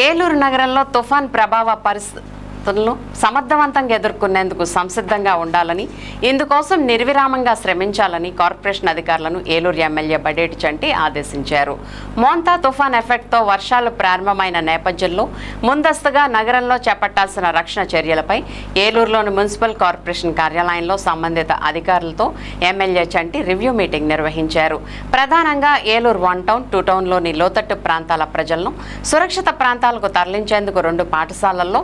ఏలూరు నగరంలో తుఫాన్ ప్రభావ పరిస్థితులను సమర్థవంతంగా ఎదుర్కొనేందుకు సంసిద్ధంగా ఉండాలని ఇందుకోసం నిర్విరామంగా శ్రమించాలని కార్పొరేషన్ అధికారులను ఏలూరు ఎమ్మెల్యే బడేటి చంటి ఆదేశించారు. మోంతా తుఫాన్ ఎఫెక్ట్తో వర్షాలు ప్రారంభమైన నేపథ్యంలో ముందస్తుగా నగరంలో చేపట్టాల్సిన రక్షణ చర్యలపై ఏలూరులోని మున్సిపల్ కార్పొరేషన్ కార్యాలయంలో సంబంధిత అధికారులతో ఎమ్మెల్యే చంటి రివ్యూ మీటింగ్ నిర్వహించారు. ప్రధానంగా ఏలూరు వన్ టౌన్ టూ టౌన్లోని లోతట్టు ప్రాంతాల ప్రజలను సురక్షిత ప్రాంతాలకు తరలించేందుకు రెండు పాఠశాలల్లో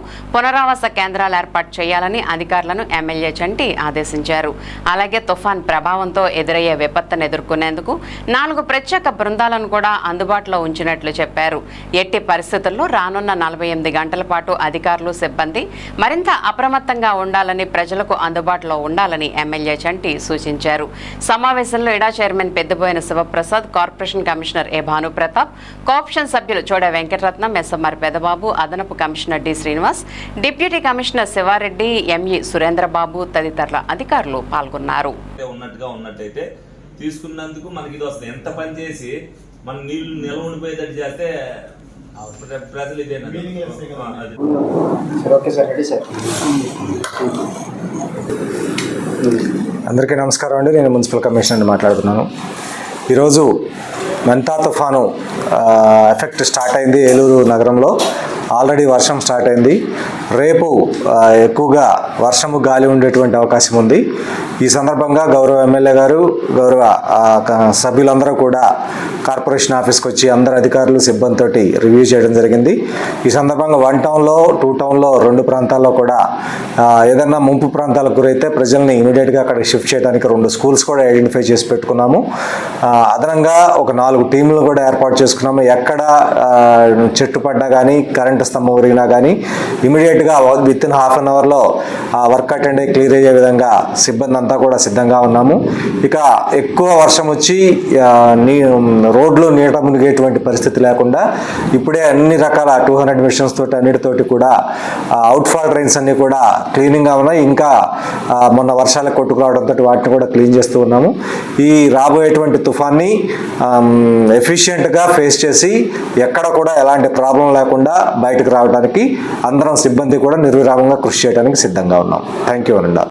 పునరావాస కేంద్రాలు ఏర్పాటు చేయాలని అధికారులను ఎమ్మెల్యే చంటి ఆదేశించారు. అలాగే తుఫాన్ ప్రభావంతో ఎదురయ్యే విపత్తును ఎదుర్కొనేందుకు నాలుగు ప్రత్యేక బృందాలను కూడా అందుబాటులో ఉంచినట్లు చెప్పారు. ఎట్టి పరిస్థితుల్లో రానున్న నలభై ఎనిమిది గంటల పాటు అధికారులు సిబ్బంది మరింత అప్రమత్తంగా ఉండాలని ప్రజలకు అందుబాటులో ఉండాలని ఎమ్మెల్యే చంటి సూచించారు. సమావేశంలో ఇడా chairman Peddaboina Sivaprasad corporation commissioner A Bhanuprathap cooption సభ్యులు చోడ వెంకటరత్నం ఎస్ఎంఆర్ పెదబాబు అదనపు commissioner D Srinivas deputy commissioner Sivareddy ME Surendrababu తదితరుల అధికారులు పాల్గొన్నారు. ఉన్నట్టుగా ఉన్నట్టయితే తీసుకున్నందుకు మనకి ఇది వస్తుంది. ఎంత పని చేసి మన నీళ్ళు నిల్వ ఉండిపోయేటట్టు చేస్తే ప్ర- ప్రజలు ఓకే సార్ రెడీ సార్. అందరికీ నమస్కారం అండి. నేను మున్సిపల్ కమిషనర్ మాట్లాడుతున్నాను. ఈరోజు మెంతా తుఫాను ఎఫెక్ట్ స్టార్ట్ అయింది ఏలూరు నగరంలో. ఆల్రెడీ వర్షం స్టార్ట్ అయింది. రేపు ఎక్కువగా వర్షము గాలి ఉండేటువంటి అవకాశం ఉంది. ఈ సందర్భంగా గౌరవ ఎమ్మెల్యే గారు గౌరవ సభ్యులందరూ కూడా కార్పొరేషన్ ఆఫీస్కి వచ్చి అందరు అధికారులు సిబ్బందితోటి రివ్యూ చేయడం జరిగింది. ఈ సందర్భంగా వన్ టౌన్లో టూ టౌన్లో రెండు ప్రాంతాల్లో కూడా ఏదన్నా ముంపు ప్రాంతాలకు గురైతే ప్రజల్ని ఇమీడియట్గా అక్కడ షిఫ్ట్ చేయడానికి రెండు స్కూల్స్ కూడా ఐడెంటిఫై చేసి పెట్టుకున్నాము. అదనంగా ఒక నాలుగు టీంలు కూడా ఏర్పాటు చేసుకున్నాము. ఎక్కడ చెట్టు పడ్డా కానీ కరెంట్ స్తంభం ఒరిగినా కానీ ఇమీడియట్గా విత్ ఇన్ హాఫ్ అన్ అవర్లో ఆ వర్క్ అటెండ్ అయ్యి క్లియర్ అయ్యే విధంగా సిబ్బంది అంతా కూడా సిద్ధంగా ఉన్నాము. ఇక ఎక్కువ వర్షం వచ్చి నీ రోడ్లు నీట మునిగేటువంటి పరిస్థితి లేకుండా ఇప్పుడే అన్ని రకాల టూ హండ్రెడ్ మిషన్స్ తోటి అన్నిటితోటి కూడా అవుట్ఫాల్ డ్రైన్స్ అన్ని కూడా క్లీనింగ్గా ఉన్నాయి. ఇంకా మొన్న వర్షాలకు కొట్టుకురావడంతో వాటిని కూడా క్లీన్ చేస్తూ ఉన్నాము. ఈ రాబోయేటువంటి తుఫాన్ని ఎఫిషియెంట్గా ఫేస్ చేసి ఎక్కడ కూడా ఎలాంటి ప్రాబ్లం లేకుండా బయటకు రావడానికి అందరం సిబ్బంది కూడా నిర్విరామంగా కృషి చేయడానికి సిద్ధంగా ఉన్నాం. Thank you అనండా